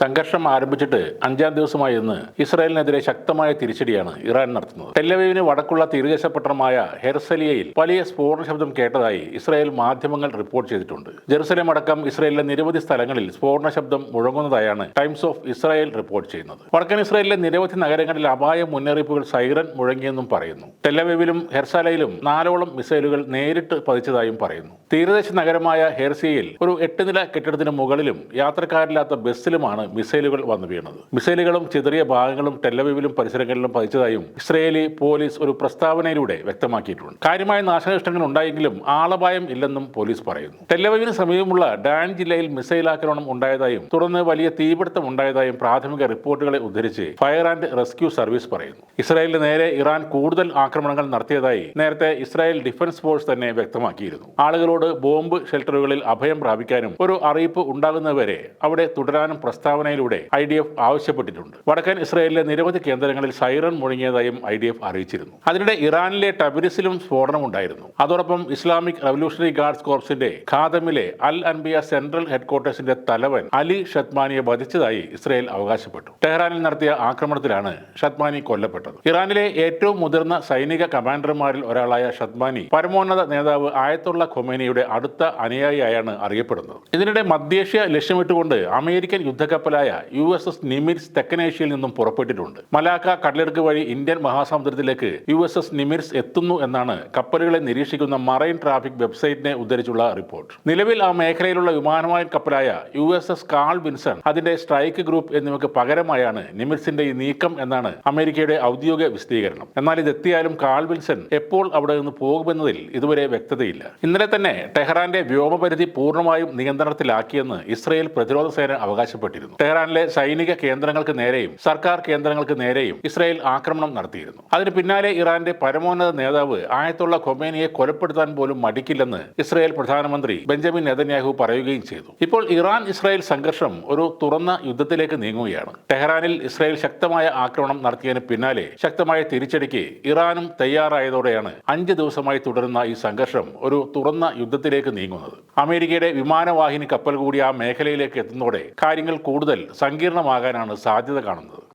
സംഘർഷം ആരംഭിച്ചിട്ട് അഞ്ചാം ദിവസമായി ഇന്ന് ഇസ്രായേലിനെതിരെ ശക്തമായ തിരിച്ചടിയാണ് ഇറാൻ നടത്തുന്നത്. ടെല്ലവീവിന് വടക്കുള്ള തീരദേശ പട്ടണമായ ഹെർസലിയയിൽ വലിയ സ്ഫോടന ശബ്ദം കേട്ടതായി ഇസ്രായേൽ മാധ്യമങ്ങൾ റിപ്പോർട്ട് ചെയ്തിട്ടുണ്ട്. ജെറുസലേം അടക്കം ഇസ്രായേലിലെ നിരവധി സ്ഥലങ്ങളിൽ സ്ഫോടന ശബ്ദം മുഴങ്ങുന്നതായാണ് ടൈംസ് ഓഫ് ഇസ്രായേൽ റിപ്പോർട്ട് ചെയ്യുന്നത്. വടക്കൻ ഇസ്രായേലിലെ നിരവധി നഗരങ്ങളിൽ അപായ മുന്നറിയിപ്പുകൾ സൈറൻ മുഴങ്ങിയെന്നും പറയുന്നു. ടെല്ലവീവിലും ഹെർസാലയിലും നാലോളം മിസൈലുകൾ നേരിട്ട് പതിച്ചതായും പറയുന്നു. തീരദേശ നഗരമായ ഹെർസിയയിൽ ഒരു എട്ട് നില കെട്ടിടത്തിന് മുകളിലും യാത്രക്കാരില്ലാത്ത ബസ്സിലുമാണ് മിസൈലുകൾ വന്നു വീണത്. മിസൈലുകളും ചിതറിയ ഭാഗങ്ങളും ടെല്ലവീവിലും പരിസരങ്ങളിലും പതിച്ചതായും ഇസ്രയേലി പോലീസ് ഒരു പ്രസ്താവനയിലൂടെ വ്യക്തമാക്കിയിട്ടുണ്ട്. കാര്യമായ നാശനഷ്ടങ്ങൾ ഉണ്ടായെങ്കിലും ആളപായം ഇല്ലെന്നും പോലീസ് പറയുന്നു. ടെല്ലവീവിന് സമീപമുള്ള ഡാൻ ജില്ലയിൽ മിസൈൽ ആക്രമണം ഉണ്ടായതായും തുടർന്ന് വലിയ തീപിടുത്തം ഉണ്ടായതായും പ്രാഥമിക റിപ്പോർട്ടുകളെ ഉദ്ധരിച്ച് ഫയർ ആൻഡ് റെസ്ക്യൂ സർവീസ് പറയുന്നു. ഇസ്രായേലിന് നേരെ ഇറാൻ കൂടുതൽ ആക്രമണങ്ങൾ നടത്തിയതായി നേരത്തെ ഇസ്രായേൽ ഡിഫൻസ് ഫോഴ്സ് തന്നെ വ്യക്തമാക്കിയിരുന്നു. ആളുകളോട് ബോംബ് ഷെൽട്ടറുകളിൽ അഭയം പ്രാപിക്കാനും ഒരു അറിയിപ്പ് ഉണ്ടാകുന്നതുവരെ അവിടെ തുടരാനും പ്രസ്താവനയിലൂടെ ഐ ഡി എഫ് ആവശ്യപ്പെട്ടിട്ടുണ്ട്. വടക്കൻ ഇസ്രായേലിലെ നിരവധി കേന്ദ്രങ്ങളിൽ സൈറൺ മുഴങ്ങിയതായും ഐ ഡി എഫ് അറിയിച്ചിരുന്നു. അതിനിടെ ഇറാനിലെ ടബിരിസിലും സ്ഫോടനം ഉണ്ടായിരുന്നു. അതോടൊപ്പം ഇസ്ലാമിക് റവല്യൂഷണറി ഗാർഡ്സ് കോർപ്സിന്റെ ഖാദമിലെ അൽ അൻബിയ സെൻട്രൽ ഹെഡ്ക്വാർട്ടേഴ്സിന്റെ തലവൻ അലി ഷത്മാനിയെ വധിച്ചതായി ഇസ്രായേൽ അവകാശപ്പെട്ടു. ടെഹ്റാനിൽ നടത്തിയ ആക്രമണത്തിലാണ് ഷത്മാനി കൊല്ലപ്പെട്ടത്. ഇറാനിലെ ഏറ്റവും മുതിർന്ന സൈനിക കമാൻഡർമാരിൽ ഒരാളായ ഷത്മാനി പരമോന്നത നേതാവ് ആയത്തുള്ള ഖൊമേനിയുടെ അടുത്ത അനുയായിയായാണ് അറിയപ്പെടുന്നത്. ഇതിനിടെ മധ്യേഷ്യ ലക്ഷ്യമിട്ടുകൊണ്ട് അമേരിക്കൻ യുദ്ധക്കപ്പലായ യു എസ് എസ് നിമിർസ് തെക്കനേഷ്യയിൽ നിന്നും പുറപ്പെട്ടിട്ടുണ്ട്. മലാക്ക കടലെടുക്ക് വഴി ഇന്ത്യൻ മഹാസമുദ്രത്തിലേക്ക് യു എസ് എസ് നിമിർസ് എത്തുന്നു എന്നാണ് കപ്പലുകളെ നിരീക്ഷിക്കുന്ന മറൈൻ ട്രാഫിക് വെബ്സൈറ്റിനെ ഉദ്ധരിച്ചുള്ള റിപ്പോർട്ട്. നിലവിൽ ആ മേഖലയിലുള്ള വിമാനമായ കപ്പലായ U S S Carl Vinson അതിന്റെ സ്ട്രൈക്ക് ഗ്രൂപ്പ് എന്നിവയ്ക്ക് പകരമായാണ് നിമിർസിന്റെ ഈ നീക്കം എന്നാണ് അമേരിക്കയുടെ ഔദ്യോഗിക വിശദീകരണം. എന്നാൽ ഇതെത്തിയാലും കാൾ വിൽസൺ എപ്പോൾ അവിടെ നിന്ന് പോകുമെന്നതിൽ ഇതുവരെ വ്യക്തതയില്ല. ഇന്നലെ തന്നെ ടെഹ്റാന്റെ വ്യോമപരിധി പൂർണമായും നിയന്ത്രണത്തിലാക്കിയെന്ന് ഇസ്രയേൽ പ്രതിരോധ സേന അവകാശപ്പെട്ടിരുന്നു. ടെഹ്റാനിലെ സൈനിക കേന്ദ്രങ്ങൾക്ക് നേരെയും സർക്കാർ കേന്ദ്രങ്ങൾക്ക് നേരെയും ഇസ്രായേൽ ആക്രമണം നടത്തിയിരുന്നു. അതിന് പിന്നാലെ ഇറാന്റെ പരമോന്നത നേതാവ് ആയത്തുള്ള ഖൊമേനിയെ കൊലപ്പെടുത്താൻ പോലും മടിക്കില്ലെന്ന് ഇസ്രായേൽ പ്രധാനമന്ത്രി ബെഞ്ചമിൻ നെതന്യാഹു പറയുകയും ചെയ്തു. ഇപ്പോൾ ഇറാൻ ഇസ്രായേൽ സംഘർഷം ഒരു തുറന്ന യുദ്ധത്തിലേക്ക് നീങ്ങുകയാണ്. ടെഹ്റാനിൽ ഇസ്രായേൽ ശക്തമായ ആക്രമണം നടത്തിയതിന് പിന്നാലെ ശക്തമായ തിരിച്ചടിക്ക് ഇറാനും തയ്യാറായതോടെയാണ് അഞ്ച് ദിവസമായി തുടരുന്ന ഈ സംഘർഷം ഒരു തുറന്ന യുദ്ധത്തിലേക്ക് നീങ്ങുന്നത്. അമേരിക്കയുടെ വിമാനവാഹിനി കപ്പൽ കൂടി ആ മേഖലയിലേക്ക് എത്തുന്നതോടെ കാര്യങ്ങൾ കൂടുതൽ സങ്കീർണമാകാനാണ് സാധ്യത കാണുന്നത്.